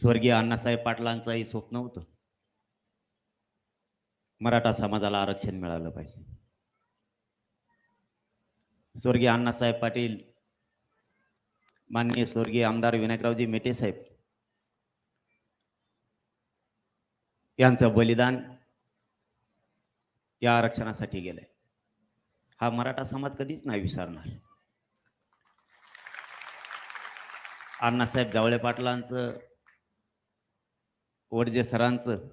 स्वर्गीय अण्णासाहेब पाटलांचंही स्वप्न होतं. मराठा समाजाला आरक्षण मिळालं पाहिजे. स्वर्गीय अण्णासाहेब पाटील माननीय स्वर्गीय आमदार विनायकरावजी मेटे साहेब यांचं बलिदान या आरक्षणासाठी गेलंय. हा मराठा समाज कधीच नाही विसरणार. अण्णासाहेब जावळे पाटलांचं वडजे सरांचं.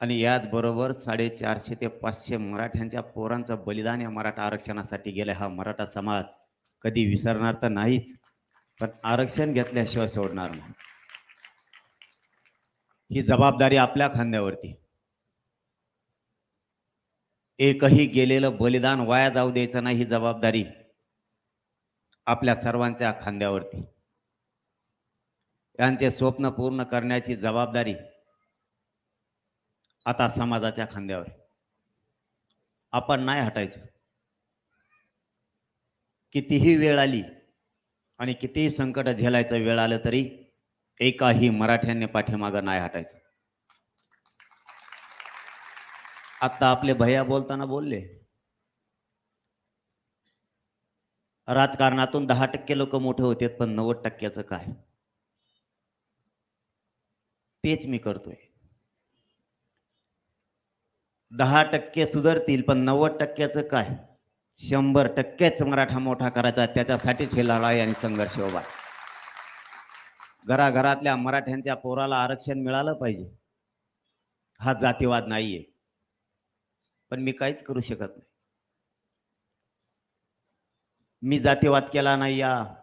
आणि याचबरोबर साडेचारशे ते पाचशे मराठ्यांच्या पोरांचं बलिदान या मराठा आरक्षणासाठी गेलं हा मराठा समाज. कधी विसरणार तर नाहीच पण आरक्षण घेतल्याशिवाय सोडणार नाही. ही जबाबदारी आपल्या खांद्यावरती. एकही गेलेलं बलिदान वाया जाऊ द्यायचं नाही ही जबाबदारी आपल्या सर्वांच्या खांद्यावरती. यांचे स्वप्न पूर्ण करण्याची जबाबदारी आता समाजाच्या खांद्यावर. आपण नाही हटायचं. कितीही वेळ आली आणि कितीही संकट झेलायचं वेळ आलं तरी एकाही मराठ्यांनी पाठीमागं नाही हटायचं. आता आपले भैया बोलताना बोलले. राजकारणातून दहा टक्के लोक मोठे होते पण नव्वद टक्क्याचं काय? तेच मी करतोय. दहा टक्के सुधारतील पण नव्वद टक्क्याचं काय? शंभर टक्केच मराठा मोठा करायचा त्याच्यासाठीच हे लढाई आणि संघर्ष उभा घराघरातल्या मराठ्यांच्या पोराला आरक्षण मिळालं पाहिजे. हा जातीवाद नाहीये. पण मी काहीच करू शकत नाही. मी जातीवाद केला नाही या.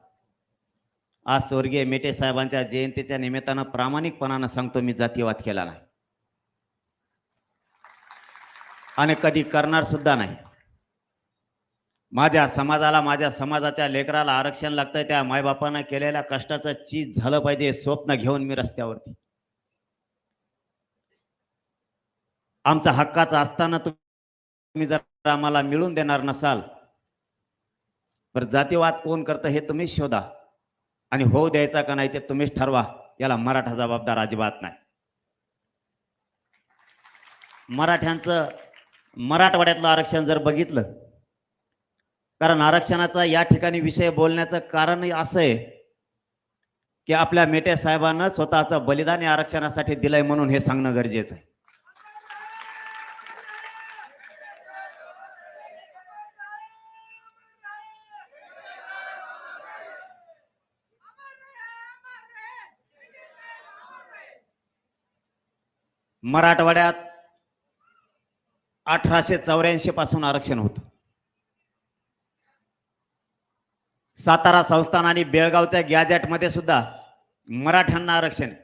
आज स्वर्गीय मेटे साहेबांच्या जयंतीच्या निमित्तानं प्रामाणिकपणानं सांगतो मी जातीवाद केला नाही. आणि कधी करणार सुद्धा नाही. माझ्या समाजाला माझ्या समाजाच्या लेकराला आरक्षण लागतंय त्या मायबापानं केलेल्या कष्टाचं चीज झालं पाहिजे स्वप्न घेऊन मी रस्त्यावरती. आमचा हक्काचा असताना तुम्ही जर आम्हाला मिळून देणार नसाल तर जातीवाद कोण करतं हे तुम्हीच शोधा. आणि होऊ द्यायचा का नाही ते तुम्हीच ठरवा. याला मराठा जबाबदार अजिबात नाही. मराठ्यांचं मराठवाड्यातलं आरक्षण जर बघितलं कारण आरक्षणाचा या ठिकाणी विषय बोलण्याचं कारण असं आहे की आपल्या मेटे साहेबांना स्वतःचं बलिदान या आरक्षणासाठी दिलंय म्हणून हे सांगणं गरजेचं आहे. मराठवाड्यात अठराशे चौऱ्याऐंशी पासून आरक्षण होतं. सातारा संस्थान आणि बेळगावच्या गॅजेटमध्ये सुद्धा मराठ्यांना आरक्षण आहे.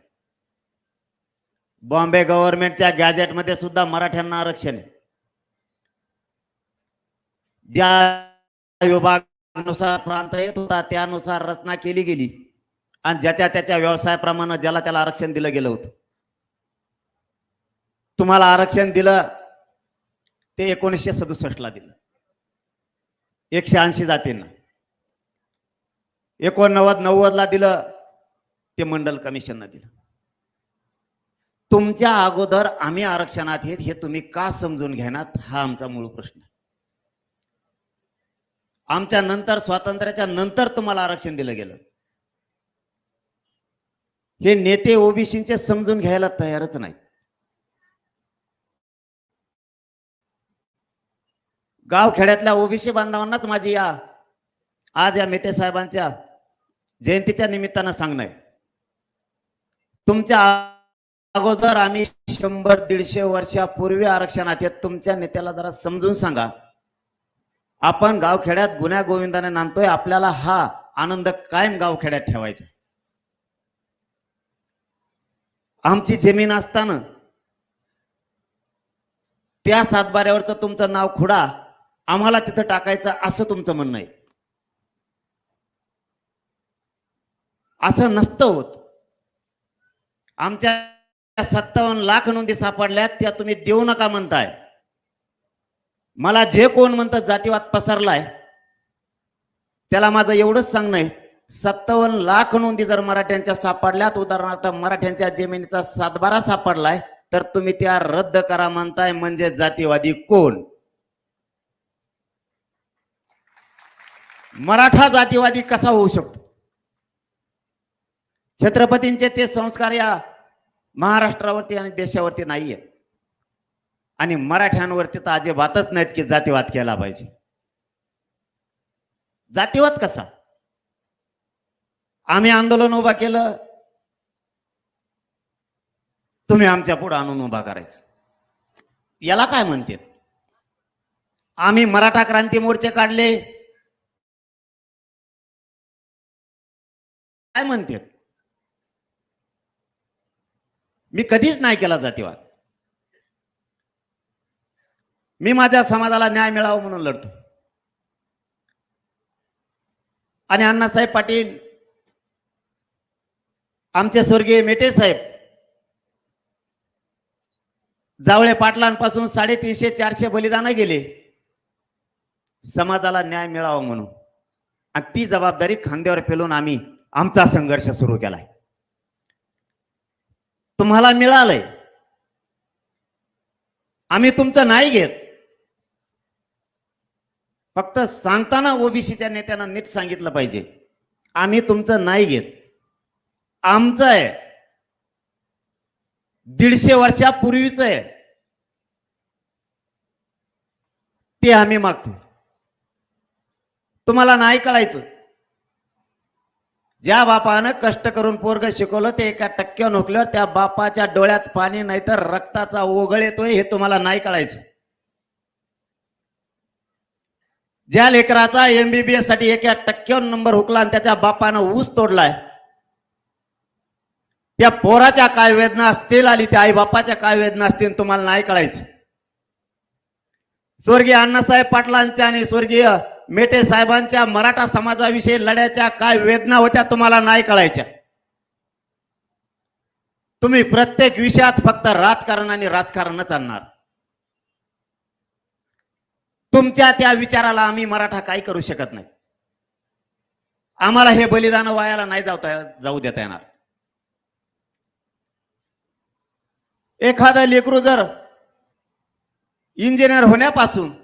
बॉम्बे गव्हर्नमेंटच्या गॅजेटमध्ये सुद्धा मराठ्यांना आरक्षण आहे. ज्या विभागानुसार प्रांत येत होता त्यानुसार रचना केली गेली. आणि ज्याच्या त्याच्या व्यवसायाप्रमाणे ज्याला त्याला आरक्षण दिलं गेलं होतं. तुम्हाला आरक्षण दिलं ते एकोणीसशे सदुसष्टला दिलं. एकशे ऐंशी जातींना. एकोणनव्वद नव्वदला दिलं ते मंडल कमिशननं दिलं. तुमच्या अगोदर आम्ही आरक्षणात येत हे तुम्ही का समजून घेणार? हा आमचा मूळ प्रश्न. आहे आमच्या नंतर स्वातंत्र्याच्या नंतर तुम्हाला आरक्षण दिलं गेलं. हे नेते ओबीसीचे समजून घ्यायला तयारच नाही गावखेड्यातल्या ओबीसी बांधवांनाच माझी या आज या मेटे साहेबांच्या जयंतीच्या निमित्तानं सांगणं आहे. तुमच्या अगोदर आम्ही शंभर दीडशे वर्षापूर्वी आरक्षणात येत तुमच्या नेत्याला जरा समजून सांगा. आपण गावखेड्यात गुन्ह्या गोविंदाने नांदतोय आपल्याला हा आनंद कायम गावखेड्यात ठेवायचा आमची जमीन असताना त्या सातबाऱ्यावरचं तुमचं नाव खुडा आम्हाला तिथं टाकायचं असं तुमचं म्हणणं आहे. असं नसतं होत. आमच्या सत्तावन्न लाख नोंदी सापडल्यात त्या तुम्ही देऊ नका म्हणताय. मला जे कोण म्हणतात जातीवाद पसरलाय त्याला माझं एवढंच सांगणं आहे. सत्तावन्न लाख नोंदी जर मराठ्यांच्या सापडल्यात उदाहरणार्थ मराठ्यांच्या जमिनीचा सातबारा सापडलाय तर तुम्ही त्या रद्द करा म्हणताय म्हणजे जातीवादी कोण? मराठा जातीवादी कसा होऊ शकतो? छत्रपतींचे ते संस्कार या महाराष्ट्रावरती आणि देशावरती नाहीये. आणि मराठ्यांवरती तर अजिबातच नाहीत की जातीवाद केला पाहिजे. जातीवाद कसा? आम्ही आंदोलन उभा केलं. तुम्ही आमच्या पुढे आणून उभा करायचं. याला काय म्हणते आम्ही मराठा क्रांती मोर्चे काढले. काय म्हणते? मी कधीच नाही केला जातीवाद. मी माझ्या समाजाला न्याय मिळावा म्हणून लढतो. आणि अण्णासाहेब पाटील आमचे स्वर्गीय मेटे साहेब जावळे पाटलांपासून साडेतीनशे चारशे बलिदान गेले. समाजाला न्याय मिळावा म्हणून. आणि ती जबाबदारी खांद्यावर पेलून आम्ही आमचा संघर्ष सुरू केलाय. तुम्हाला मिळालंय. आम्ही तुमचं नाही घेत. फक्त सांगताना ओबीसीच्या नेत्यांना नीट सांगितलं पाहिजे. आम्ही तुमचं नाही घेत. आमचं आहे. दीडशे वर्षापूर्वीच आहे. ते आम्ही मागतो तुम्हाला नाही कळायचं. ज्या बापानं कष्ट करून पोरग शिकवलं ते एका टक्क्यावर नोकल्यावर त्या बापाच्या डोळ्यात पाणी नाही तर रक्ताचा ओघळ येतोय हे तुम्हाला नाही कळायचं. ज्या लेकराचा एमबीबीएससाठी एका टक्क्यावर नंबर हुकला आणि त्याच्या बापानं ऊस तोडलाय त्या पोराच्या काय वेदना असतील आणि त्या आई बापाच्या काय वेदना असतील तुम्हाला नाही कळायचं. स्वर्गीय अण्णासाहेब पाटलांच्या आणि स्वर्गीय मेटे साहेबांच्या मराठा समाजाविषयी लढ्याच्या काय वेदना होत्या तुम्हाला नाही कळायच्या? तुम्ही प्रत्येक विषयात फक्त राजकारण आणि राजकारणच आणणार. तुमच्या त्या विचाराला आम्ही मराठा काही करू शकत नाही. आम्हाला हे बलिदान वायाला नाही जावता जाऊ देता येणार. एखादं लेकरू जर इंजिनियर होण्यापासून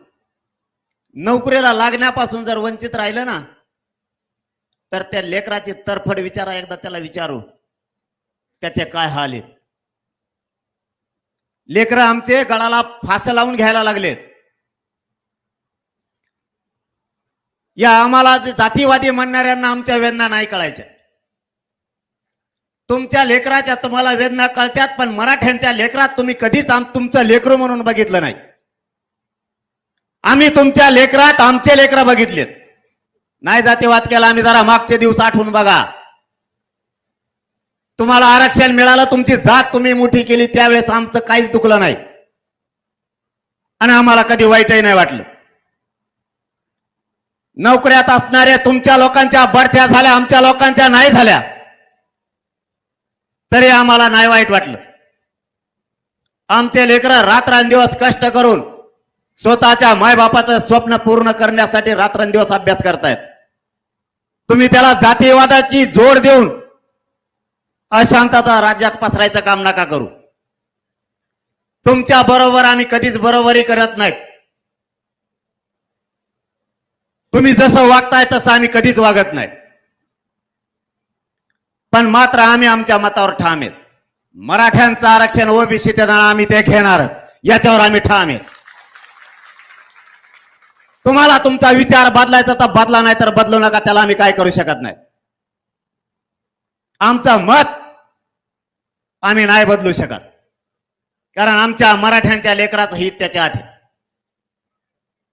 नोकरीला लागण्यापासून जर वंचित राहिलं ना तर त्या लेकराची तरफड विचारा एकदा त्याला विचारू त्याचे काय हाल आहेत. लेकर आमचे गळाला फास लावून घ्यायला लागलेत. या आम्हाला जातीवादी म्हणणाऱ्यांना आमच्या वेदना नाही कळायच्या. तुमच्या लेकराच्या तुम्हाला वेदना कळत्यात पण मराठ्यांच्या लेकरात तुम्ही कधीच आम तुमचं लेकरू म्हणून बघितलं नाही. आम्ही तुमच्या लेकरात आमचे लेकर बघितलेत. नाही जातीवाद केला आम्ही जरा मागचे दिवस आठवून बघा. तुम्हाला आरक्षण मिळालं तुमची जात तुम्ही मोठी केली त्यावेळेस आमचं काहीच दुखलं नाही. आणि आम्हाला कधी वाईटही नाही वाटलं. नोकऱ्यात असणाऱ्या तुमच्या लोकांच्या बढत्या झाल्या आमच्या लोकांच्या नाही झाल्या. तरी आम्हाला नाही वाईट वाटलं. आमचे लेकर रात्रंदिवस कष्ट करून स्वतःच्या मायबापाचं स्वप्न पूर्ण करण्यासाठी रात्रंदिवस अभ्यास करतायत. तुम्ही त्याला जातीवादाची जोड देऊन अशांतता राज्यात पसरायचं काम नका करू. तुमच्या बरोबर आम्ही कधीच बरोबरी करत नाही तुम्ही जसं वागताय तसं आम्ही कधीच वागत नाही पण मात्र आम्ही आमच्या मतावर ठाम आहेत. मराठ्यांचं आरक्षण ओबीसी त्यांना आम्ही ते घेणारच. याच्यावर आम्ही ठाम आहेत. तुम्हाला तुमचा विचार बदलायचा तर बदला नाही तर बदलू नका त्याला आम्ही काय करू शकत नाही. आमचं मत आम्ही नाही बदलू शकत. कारण आमच्या मराठ्यांच्या लेकराचं हित त्याच्या आधी.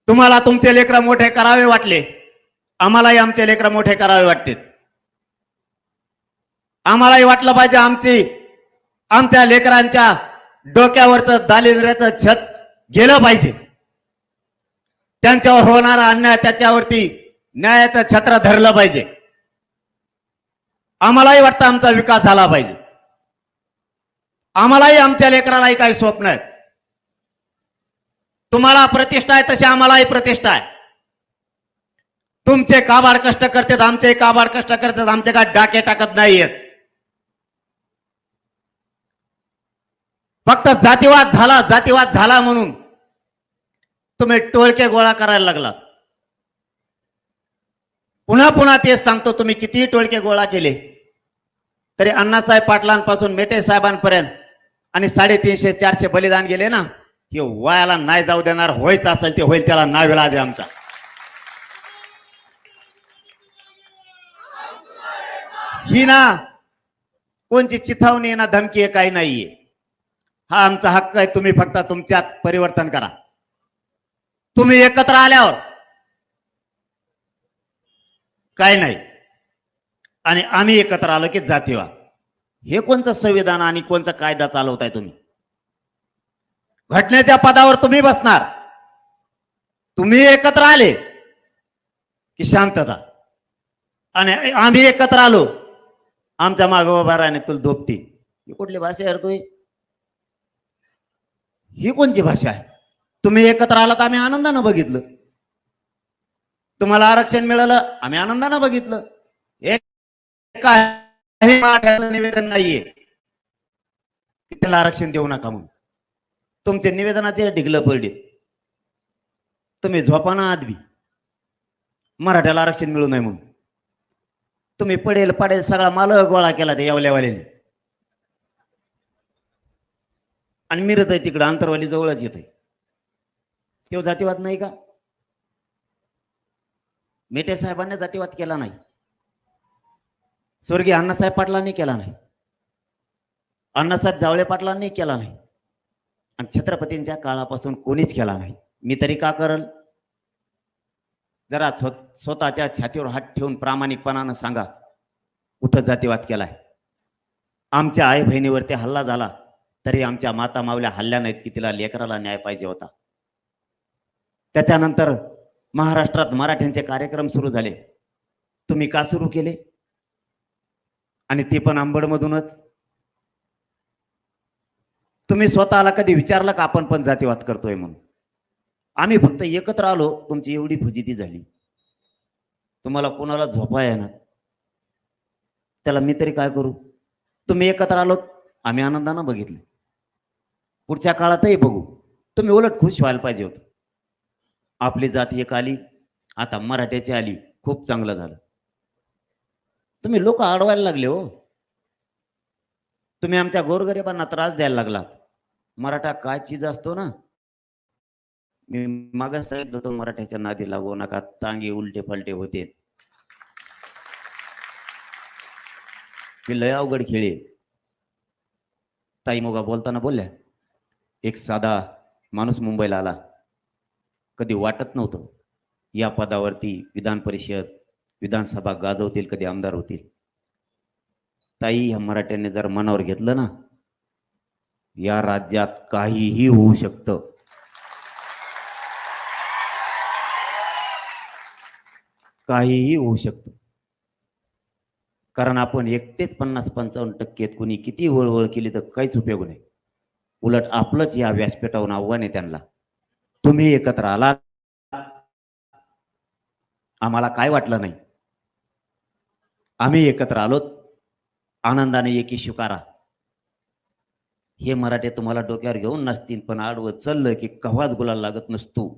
तुम्हाला तुमचे लेकर मोठे करावे वाटले आम्हालाही आमचे लेकर मोठे करावे वाटते आम्हालाही वाटलं पाहिजे आमची आमच्या लेकरांच्या डोक्यावरचं दारिद्र्याचं छत गेलं पाहिजे. त्यांच्यावर होणारा अन्याय त्याच्यावरती न्यायाचं छत्र धरलं पाहिजे. आम्हालाही वाटतं आमचा विकास झाला पाहिजे. आम्हालाही आमच्या लेकरालाही काही स्वप्न आहेत. तुम्हाला प्रतिष्ठा आहे तशी आम्हालाही प्रतिष्ठा आहे. तुमचे काबाड कष्ट करतात आमचे काबाड कष्ट करतात आमचे काय डाके टाकत नाहीयेत. फक्त जातीवाद झाला जातीवाद झाला म्हणून तुम्ही टोळके गोळा करायला लागला. पुन्हा पुन्हा तेच सांगतो तुम्ही कितीही टोळके गोळा केले तरी अण्णासाहेब पाटलांपासून मेटे साहेबांपर्यंत आणि साडेतीनशे चारशे बलिदान गेले ना हे वयाला नाही जाऊ देणार व्हायचं असेल ते होईल त्याला नाव आहे आमचा. ही ना कोणची चिथावणी आहे ना धमकी आहे काही नाहीये. हा आमचा हक्क आहे तुम्ही फक्त तुमच्यात परिवर्तन करा. तुम्ही एकत्र आल्यावर काय नाही. आणि आम्ही एकत्र आलो की जातीवा. हे कोणचं संविधान आणि कोणचा कायदा चालवताय तुम्ही? घटनेच्या पदावर तुम्ही बसणार. तुम्ही एकत्र आले की शांतता. आणि आम्ही एकत्र आलो आमच्या मागे उभा राहणे तुला दोपटी ही कुठली भाषा यार रे ही कोणची भाषा आहे? तुम्ही एकत्र आलात आम्ही आनंदानं बघितलं? तुम्हाला आरक्षण मिळालं आम्ही आनंदानं बघितलं. एक निवेदन नाहीये. त्याला आरक्षण देऊ नका म्हणून. तुमचे निवेदनाचे ढिगलं पडले. तुम्ही झोपाना आदवी मराठ्याला आरक्षण मिळू नये म्हणून. तुम्ही पडेल पडेल सगळा माल गोळा केला ते यावल्यावाल्याने. आणि मिरत आहे तिकडं अंतरवाली जवळच येत आहे तो जातीवाद नाही का? मेटे साहेबांनी जातीवाद केला नाही. स्वर्गीय अण्णासाहेब पाटलांनी केला नाही. अण्णासाहेब जावळे पाटलांनी केला नाही. आणि छत्रपतींच्या काळापासून कोणीच केला नाही. मी तरी का करल? जरा स्वतःच्या छातीवर हात ठेवून प्रामाणिकपणानं सांगा कुठं जातीवाद केलाय? आमच्या आई बहिणीवरती हल्ला झाला तरी आमच्या माता मावल्या हल्ल्या नाहीत की तिला लेकराला न्याय पाहिजे होता. त्याच्यानंतर महाराष्ट्रात मराठ्यांचे कार्यक्रम सुरू झाले. तुम्ही का सुरू केले? आणि ते पण आंबडमधूनच तुम्ही स्वतःला कधी विचारलं का आपण पण जातीवाद करतोय म्हणून? आम्ही फक्त एकत्र आलो तुमची एवढी फजिती झाली. तुम्हाला कोणाला झोपा येणार? त्याला मी तरी काय करू? तुम्ही एकत्र आलो आम्ही आनंदानं बघितले. पुढच्या काळातही बघू. तुम्ही उलट खुश व्हायला पाहिजे होतं. आपली जात एक आली आता मराठ्याची आली खूप चांगलं झालं. तुम्ही लोक अडवायला लागले हो. तुम्ही आमच्या गोरगरिबांना त्रास द्यायला लागलात. मराठा काय चीज असतो ना? मी मागास सांगितलं होतं मराठ्याच्या नादी लागू नका तांगे उलटे पलटे होते. हे लय अवघड खेळे ताई मोगा बोलताना बोलल्या एक साधा माणूस मुंबईला आला. कधी वाटत नव्हतं. या पदावरती विधान परिषद विधानसभा गाजवतील कधी आमदार होतील. ताई ह्या मराठ्यांनी जर मनावर घेतलं ना या राज्यात काहीही होऊ शकतं. काहीही होऊ शकतं. कारण आपण एकटेच पन्नास पंचावन्न टक्के कुणी किती वळवळ केली तर काहीच उपयोग नाही. उलट आपलंच या व्यासपीठावरून आव्हान आहे त्यांना. तुम्ही एकत्र आलात. आम्हाला काय वाटलं नाही? आम्ही एकत्र आलोत आनंदाने एकी स्वीकारा. हे मराठे तुम्हाला डोक्यावर घेऊन नसतील पण आडवं चाललं की कव्हाच गुलाल लागत नसतो.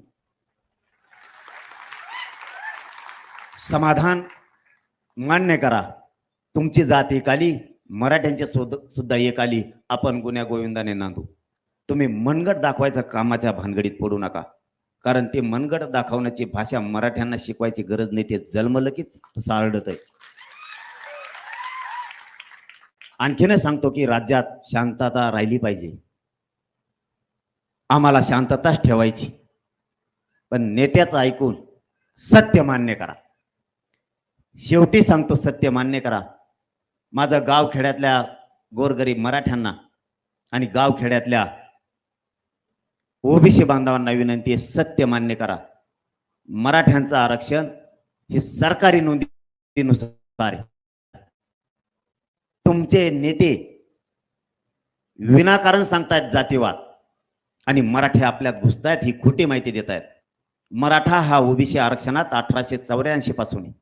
समाधान मान्य करा. तुमची जात एक आली मराठ्यांच्या सुद्धा एक आली. आपण गुन्ह्या गोविंदाने नांदू. तुम्ही मनगट दाखवायचा कामाच्या भानगडीत पडू नका. कारण ते मनगट दाखवण्याची भाषा मराठ्यांना शिकवायची गरज नाही ते जन्मलं कीच सारडत आहे आणखीनच सांगतो की राज्यात शांतता राहिली पाहिजे. आम्हाला शांतताच ठेवायची. पण नेत्याचं ऐकून सत्य मान्य करा. शेवटी सांगतो सत्य मान्य करा. माझं गाव खेड्यातल्या गोरगरीब मराठ्यांना आणि गाव खेड्यातल्या ओबीसी बांधवांना विनंती आहे सत्य मान्य करा. मराठ्यांचं आरक्षण हे सरकारी नोंदीनुसार तुमचे नेते विनाकारण सांगतायत जातीवाद आणि मराठी आपल्यात घुसतायत ही खोटी माहिती देत आहेत मराठा हा ओबीसी आरक्षणात अठराशे चौऱ्याऐंशी पासून आहे.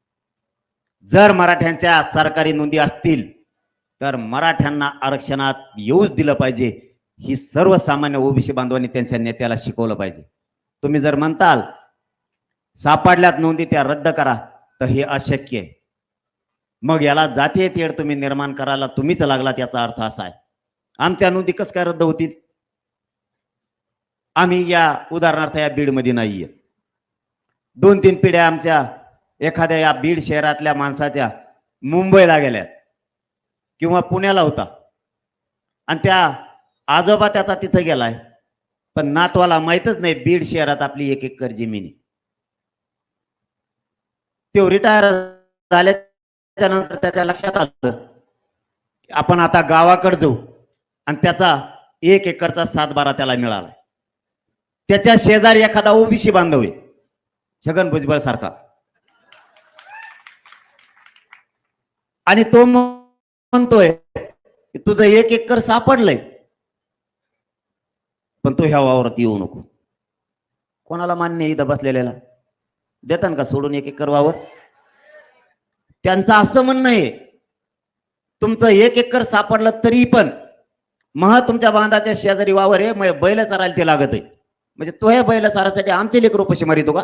जर मराठ्यांच्या सरकारी नोंदी असतील तर मराठ्यांना आरक्षणात येऊच दिलं पाहिजे. ही सर्वसामान्य ओबीसी बांधवांनी त्यांच्या नेत्याला शिकवलं पाहिजे. तुम्ही जर म्हणताल सापडल्यात नोंदी त्या रद्द करा तर हे अशक्य आहे. मग याला जातीय तेढ तुम्ही निर्माण करायला तुम्हीच लागलात याचा अर्थ असा आहे. आमच्या नोंदी कस काय रद्द होतील? आम्ही या उदाहरणार्थ या बीडमध्ये नाहीये. दोन तीन पिढ्या आमच्या एखाद्या या बीड शहरातल्या माणसाच्या मुंबईला गेल्या किंवा पुण्याला होता. आणि त्या आजोबा त्याचा तिथं गेलाय. पण नातवाला माहितच नाही बीड शहरात आपली एक एकर कर जमिनी तो रिटायर झाल्याच्यानंतर त्याच्या लक्षात आलं आपण आता गावाकडे जाऊ आणि त्याचा एक एकरचा सातबारा त्याला मिळाला त्याच्या शेजारी एखादा ओबीसी बांधव आहे छगन भुजबळ सारखा. आणि तो म्हणतोय तुझं एक एकर सापडलंय. पण तो ह्या वावरात येऊ नको. कोणाला मान्य इथं बसलेल्याला? देतान का सोडून एक एकर वावर? त्यांचं असं म्हणणं आहे तुमचं एक एकर सापडलं तरी पण महा तुमच्या बांधाच्या शेजारी वावर आहे म्हणजे बैल चरायला ते लागत आहे. म्हणजे तो हे बैल चारासाठी आमचे लेकर उपाशी मारितो का?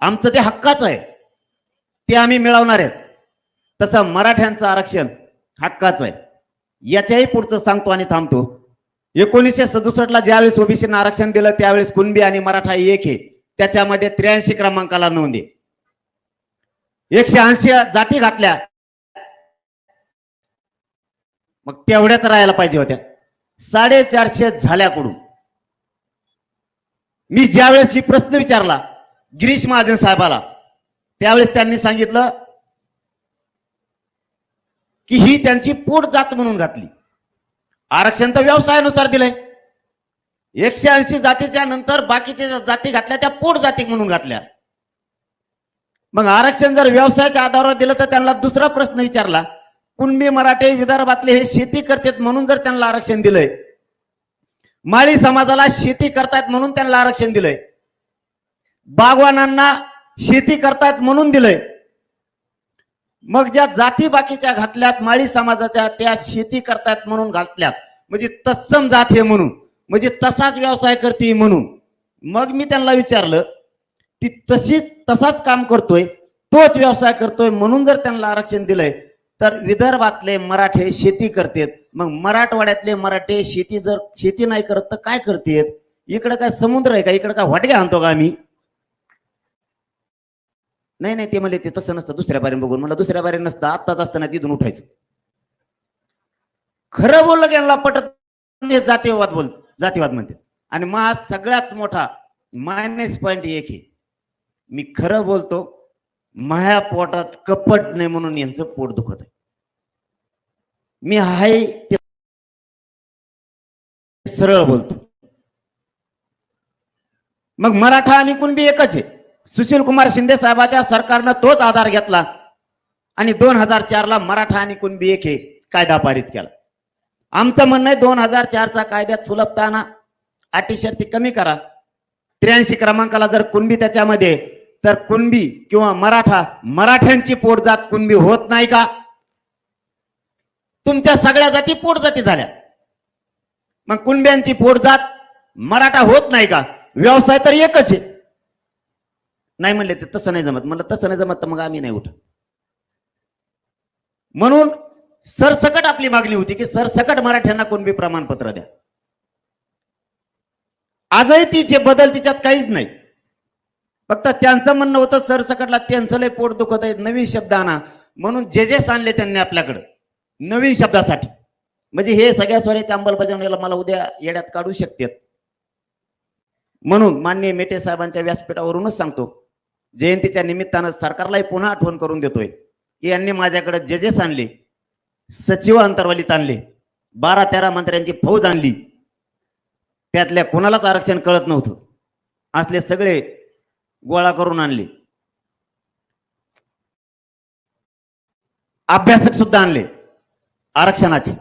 आमचं ते हक्काचं आहे. ते आम्ही मिळवणार आहेत. तसं मराठ्यांचं आरक्षण हक्काचं आहे. याच्याही पुढचं सांगतो आणि थांबतो. एकोणीसशे सदुसष्टला ज्यावेळेस ओबीसीनं आरक्षण दिलं त्यावेळेस कुणबी आणि मराठा एक हे त्याच्यामध्ये त्र्याऐंशी क्रमांकाला नोंद आहे. एकशे ऐंशी जाती घातल्या. मग तेवढ्याच राहायला पाहिजे होत्या. साडेचारशे झाल्याकडून. मी ज्यावेळेस ही प्रश्न विचारला गिरीश महाजन साहेबाला त्यावेळेस त्यांनी सांगितलं की ही त्यांची पोट जात म्हणून घातली. आरक्षण तर व्यवसायानुसार दिलंय. एकशे ऐंशी जातीच्या नंतर बाकीच्या जाती घातल्या त्या पोट जाती म्हणून घातल्या. मग आरक्षण जर व्यवसायाच्या आधारावर दिलं तर त्यांना दुसरा प्रश्न विचारला कुणबी मराठे विदर्भातले हे शेती करतात म्हणून जर त्यांना आरक्षण दिलंय. माळी समाजाला शेती करतायत म्हणून त्यांना आरक्षण दिलंय. बागवानांना शेती करतायत म्हणून दिलंय. मग ज्या जाती बाकीच्या घातल्यात माळी समाजाच्या त्या शेती करतात म्हणून घातल्यात. म्हणजे तत्सम जात हे म्हणून. म्हणजे तसाच व्यवसाय करते म्हणून. मग मी त्यांना विचारलं ती तशीच तसाच काम करतोय तोच व्यवसाय करतोय म्हणून जर त्यांना आरक्षण दिलंय तर विदर्भातले मराठे शेती करतेत. मग मराठवाड्यातले मराठे शेती जर शेती नाही करत तर काय करतेत? इकडे काय समुद्र आहे का? इकडे काय वाटगे आणतो का आम्ही? नाही नाही ते म्हणले ते तसं नसतं दुसऱ्या बारीने बघून. मला दुसऱ्या बारी नसतं आत्ताच असताना तिथून उठायचं. खरं बोललं त्यांना यांना पटत जातीवाद बोल जातीवाद म्हणते. आणि मा सगळ्यात मोठा मायनस पॉईंट एक आहे. मी खरं बोलतो माया पोटात कपट नाही म्हणून यांचं पोट दुखत आहे. मी हाय ते सरळ बोलतो. मग मराठा आणि कुणबी एकच आहे. सुशील कुमार शिंदे साहेबाच्या सरकारनं तोच आधार घेतला आणि दोन हजार चार ला मराठा आणि कुणबी एक हे कायदा पारित केला. आमचं म्हणणं आहे दोन हजार चारचा कायद्यात सुलभता आणा अटी शर्ती कमी करा. त्र्याऐंशी क्रमांकाला जर कुणबी त्याच्यामध्ये तर कुणबी किंवा मराठा मराठ्यांची पोटजात कुणबी होत नाही का? तुमच्या सगळ्या जाती पोटजाती झाल्या. मग कुणब्यांची पोटजात मराठा होत नाही का? व्यवसाय तर एकच आहे. नाही म्हणले ते तसं नाही जमत. म्हणलं तसं नाही जमत तर मग आम्ही नाही उठत. म्हणून सरसकट आपली मागणी होती की सरसकट मराठ्यांना कोणबी प्रमाणपत्र द्या. आजही ती जे बदल तिच्यात काहीच नाही. फक्त त्यांचं म्हणणं होतं सरसकटला त्यांचं लय पोट दुखत आहे नवीन शब्द आणा. म्हणून जे जे सांगले त्यांनी आपल्याकडं नवीन शब्दासाठी. म्हणजे हे सगळ्या स्वराच्या अंमलबजावणीला मला उद्या येड्यात काढू शकतात. म्हणून माननीय मेटे साहेबांच्या व्यासपीठावरूनच सांगतो जयंतीच्या निमित्तानं सरकारलाही पुन्हा आठवण करून देतोय. की यांनी माझ्याकडे जे जे आणले सचिव अंतरवालीत आणले बारा तेरा मंत्र्यांची फौज आणली त्यातल्या कोणालाच आरक्षण कळत नव्हतं. असले सगळे गोळा करून आणले. अभ्यासक सुद्धा आणले आरक्षणाचे.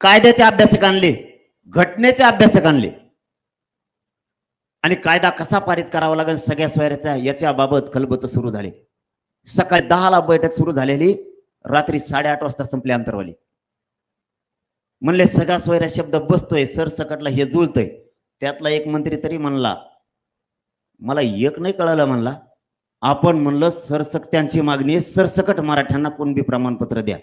कायद्याचे अभ्यासक आणले घटनेचे अभ्यासक आणले. आणि कायदा कसा पारित करावा लागेल सगळ्या सोयऱ्याच्या याच्या बाबत खलबत सुरू झाले. सकाळी दहाला बैठक सुरू झालेली रात्री साडेआठ वाजता संपली अंतरवाली म्हणले सगळा स्वैरा शब्द बसतोय सरसकटला हे जुळतोय. त्यातला एक मंत्री तरी म्हणला मला एक नाही कळलं म्हणला आपण म्हणलं सरसकट्यांची मागणी सरसकट मराठ्यांना कोणबी प्रमाणपत्र द्या.